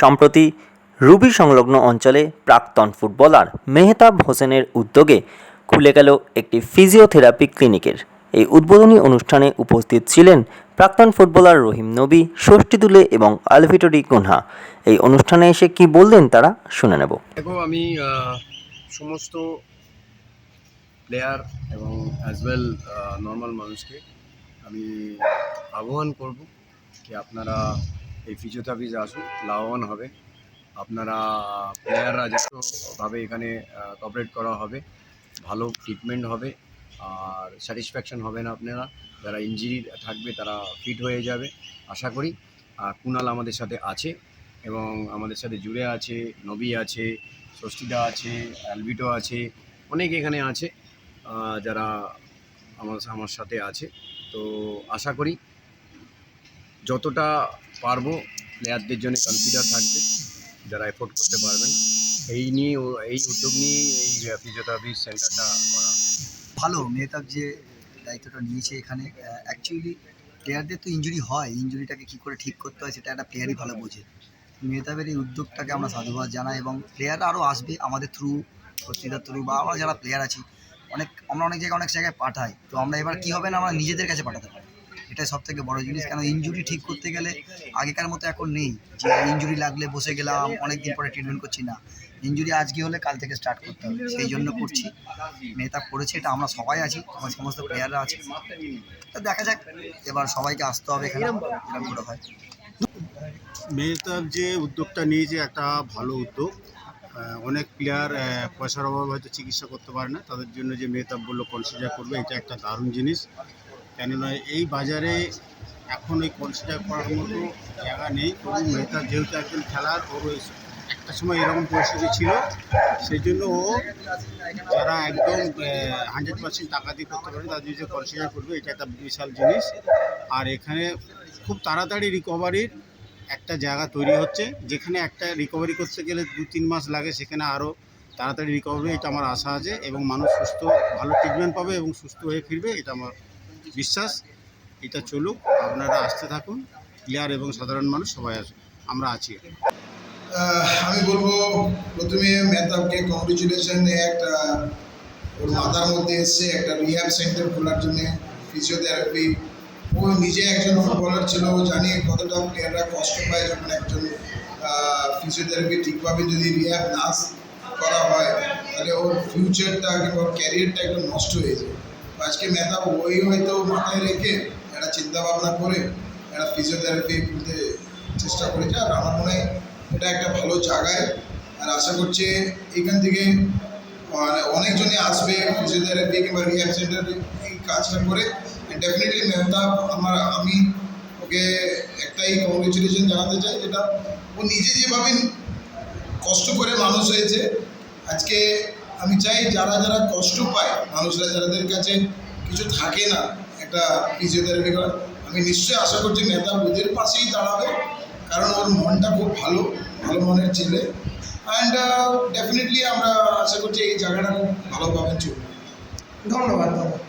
সম্প্রতি রুবি সংলগ্ন অঞ্চলে প্রাক্তন ফুটবলার মেহতাব হোসেনের উদ্যোগে খুলে গেল একটি ফিজিওথেরাপি ক্লিনিকের। এই উদ্বোধনী অনুষ্ঠানে উপস্থিত ছিলেন প্রাক্তন ফুটবলার রহিম নবী ষষ্ঠী দুলে এবং আলভিটোরি কুনহা এই অনুষ্ঠানে এসে কি বললেন তারা শুনে নেব। দেখো, আমি সমস্ত প্লেয়ার এবং অ্যাজ ওয়েল নর্মাল মানুষকে আমি আহ্বান করব কি আপনারা এই ফিজিওথেরাপিতে আসুন, লাভবান হবে। আপনারা প্লেয়াররা যতভাবে এখানে কপারেট করা হবে, ভালো ট্রিটমেন্ট হবে, আর স্যাটিসফ্যাকশন হবে না আপনারা, যারা ইঞ্জিরি থাকবে তারা ফিট হয়ে যাবে, আশা করি। আর কুনাল আমাদের সাথে আছে এবং আমাদের সাথে জুড়ে আছে, নবী আছে, ষষ্ঠীদা আছে, অ্যালবিটো আছে, অনেক এখানে আছে যারা আমার আমার সাথে আছে। তো আশা করি যতটা পারব প্লেয়ারদের জন্য কনসিডার থাকবে, যারা এফোর্ড করতে পারবেন এই নিয়ে এই উদ্যোগ নিয়ে এই ফিজিওথেরাপি সেন্টারটা করা। ভালো, মেহতাব যে দায়িত্বটা নিয়েছে এখানে অ্যাকচুয়ালি প্লেয়ারদের তো ইঞ্জুরি হয় ইঞ্জুরিটাকে কী করে ঠিক করতে হয় সেটা একটা প্লেয়ারই ভালো বোঝে। মেহতাবের এই উদ্যোগটাকে আমরা সাধুবাদ জানাই এবং প্লেয়াররা আরও আসবে আমাদের থ্রু পত্রিকার থ্রু বা আমরা যারা প্লেয়ার আছি, অনেক, আমরা অনেক জায়গায় অনেক জায়গায় পাঠাই। তো আমরা এবার কী হবে না আমরা নিজেদের কাছে পাঠাতে পারি। এটাই সব থেকে বড় জিনিস। কেন ইঞ্জুরি ঠিক করতে গেলে আগেকার মতো এখন নেই। যে ইঞ্জুরি লাগলে বসে গেলাম অনেক দিন পরে ট্রিটমেন্ট করছি না। ইঞ্জুরি আজকে হলে কাল থেকে স্টার্ট করতে হবে। সেই জন্য করছি। মেহতাব করেছে, এটা আমরা সবাই আছি, আমার সমস্ত প্লেয়াররা আছে। তা দেখা যাক, এবার সবাইকে আসতে হবে এখানে। এরকম করে হয়। মেহতাব যে উদ্যোগটা নিয়েছে, একটা ভালো উদ্যোগ। অনেক প্লেয়ার পয়সার অভাবে হয়তো চিকিৎসা করতে পারে না। তাদের জন্য যে মেহতাব বলল কনসিডার করবে, এটা একটা দারুণ জিনিস। কেননা এই বাজারে এখন ওই কনসিডার করার মতো জায়গা নেই। তবু মেহতাব যেহেতু একজন খেলার ওর একটা সময় এরকম পরিস্থিতি ছিল। সেই জন্য ও যারা একদম হান্ড্রেড পার্সেন্ট টাকা দিয়ে করতে পারে তাদের যে কনসিডার করবে। এটা একটা বিশাল জিনিস। আর এখানে খুব তাড়াতাড়ি রিকভারির একটা জায়গা তৈরি হচ্ছে। যেখানে একটা রিকভারি করতে গেলে দু, তিন মাস লাগে, সেখানে আরও তাড়াতাড়ি রিকভারি এটা আমার আশা আছে। এবং মানুষ সুস্থ, ভালো ট্রিটমেন্ট পাবে এবং সুস্থ হয়ে ফিরবে, এটা আমার বিশ্বাস, এটা চলুক, আপনারা আসতে থাকুন প্লেয়ার এবং সাধারণ মানুষ সবাই আসুন আমরা আছি। আমি বলব, প্রথমে মেহতাবকে কংগ্রেচুলেশন একটা, ওর মাথার মধ্যে এসছে একটা রিহ্যাব সেন্টার খোলার জন্য ফিজিওথেরাপি ও নিজে একজন ফুটবলার ছিল, ও জানি কতটা প্লেয়াররা কষ্ট পায় যখন একজন ফিজিওথেরাপি ঠিকভাবে যদি রিহ্যাব না করা হয়, তাহলে ওর ফিউচারটা ওর ক্যারিয়ারটা একদম নষ্ট হয়ে যায়। আজকে মেহতাব ওই হয়তো মাথায় রেখে একটা চিন্তা ভাবনা করে একটা ফিজিওথেরাপি খুলতে চেষ্টা করেছে। আর আমার মনে হয় এটা একটা ভালো জায়গায়। আর আশা করছি এখান থেকে মানে অনেকজনই আসবে ফিজিওথেরাপি কিংবা রিহ্যাব সেন্টারে এই কাজটা করে। ডেফিনেটলি মেহতাব আমার, আমি ওকে একটাই কংগ্রেচুলেশন জানাতে চাই যেটা ও নিজে যেভাবে কষ্ট করে মানুষ হয়েছে, আজকে আমি চাই যারা যারা কষ্ট পায়, মানুষরা যাদের কাছে কিছু থাকে না, একটা ফিজিওথেরাপি করার, আমি নিশ্চয়ই আশা করছি নেতা ওদের পাশেই দাঁড়াবে, কারণ ওর মনটা খুব ভালো ভালো মনের ছেলে। অ্যান্ড ডেফিনেটলি আমরা আশা করছি এই জায়গাটা খুব ভালোভাবে চলবে। ধন্যবাদ ধন্যবাদ।